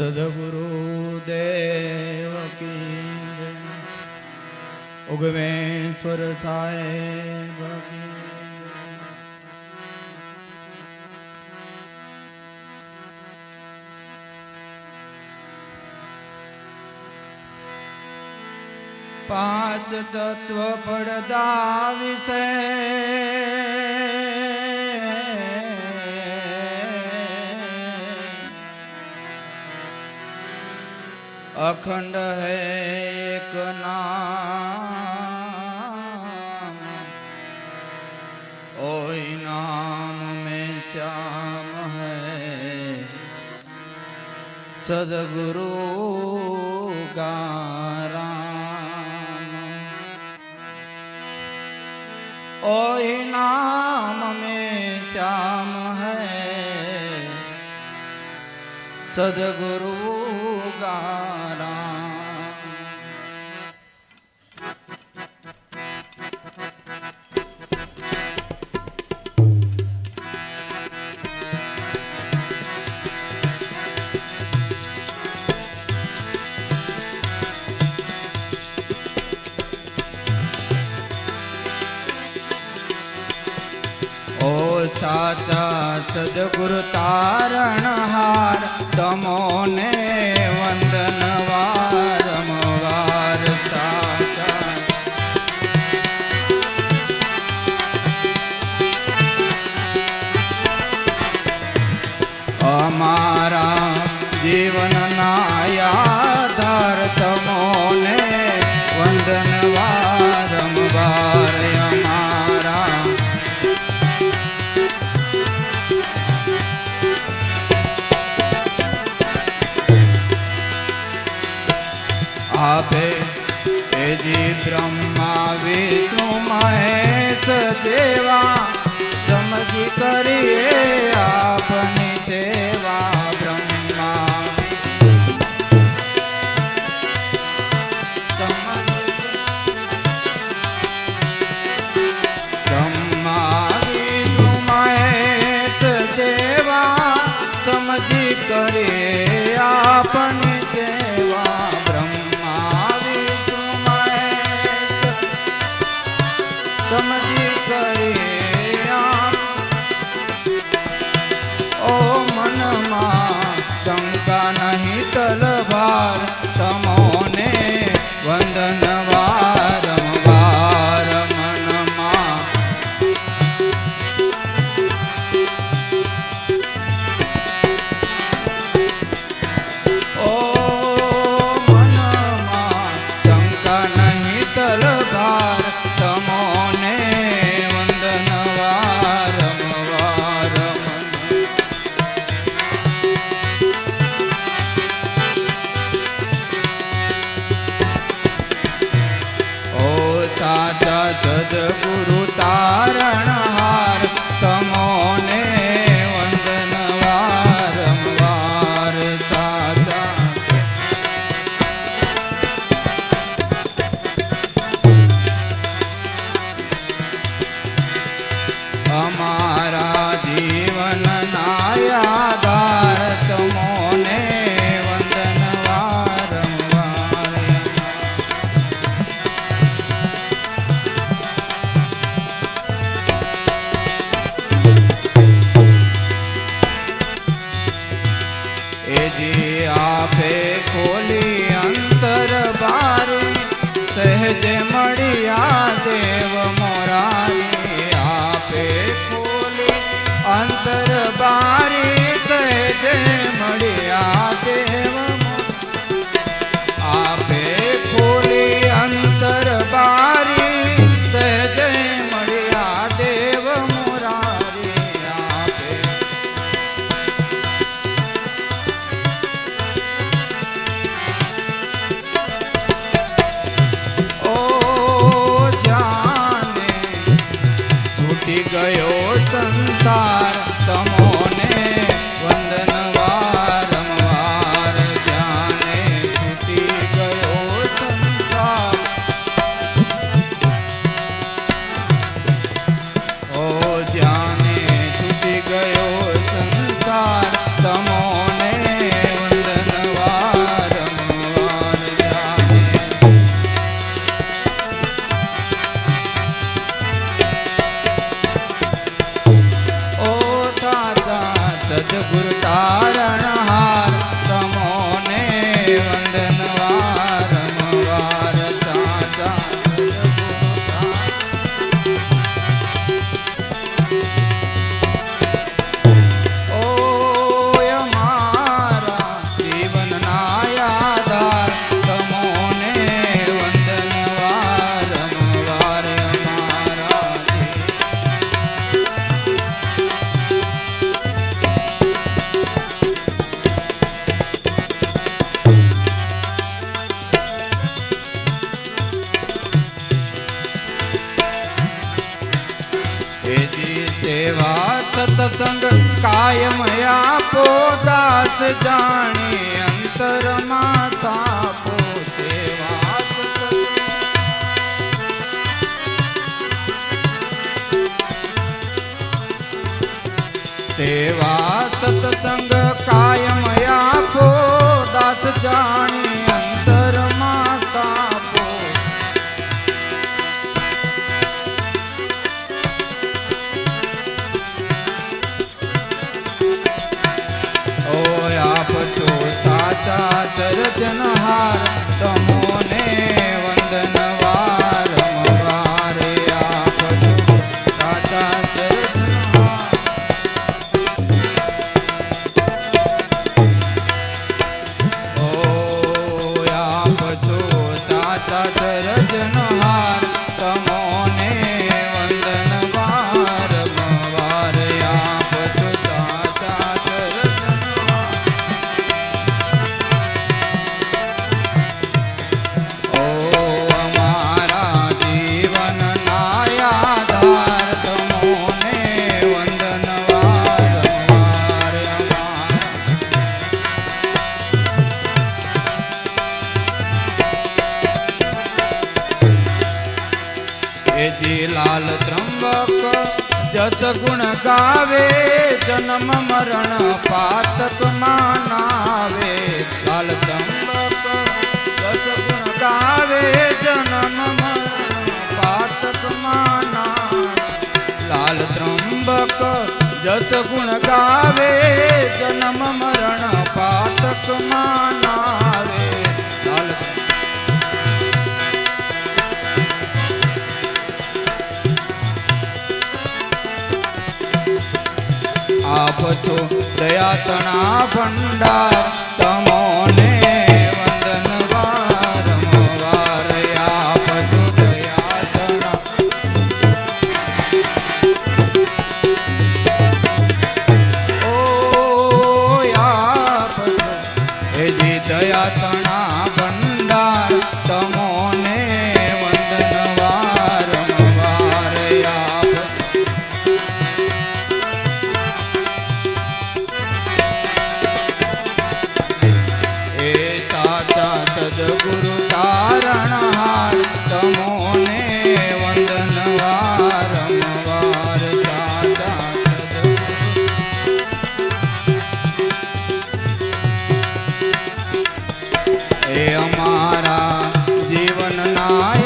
સદગુરુદેવ કી ઉગમેશ્વર સાહેબ પાંચ તત્વ પડદા વિશે અખંડ હે નામ. ઓય નામ મેં શ્યામ હૈ. સદગુરુ ગારામ. ઓય નામ મેં શ્યામ હૈ. સદગુરુ સાચા સદપુર તારણ હાર તમોને વંદનવાર વાર સાચા. અમારા જીવન આપે. તેજી બ્રહ્મા વિષ્ણુ મહેશ જેવા સમજી કરીએ આપની. जगुरु ગયો સંસાર. એની સેવા સતસંગ કાયમ આપો દાસ જાણે અંતર માતા સેવા સેવા સતસંગ સાચા ચરજનહાર તમો એજી લાલ ત્રંબક, જસ ગુણ ગાવે, જન્મ મરણ પાતક માનાવે લાલ ત્રંબક, જસ ગુણ ગાવે, જન્મ મરણ પાતક માના લાલ ત્રંબક, જસ ગુણ ગાવે આપ છો દયા તણા ભંડાર તમો না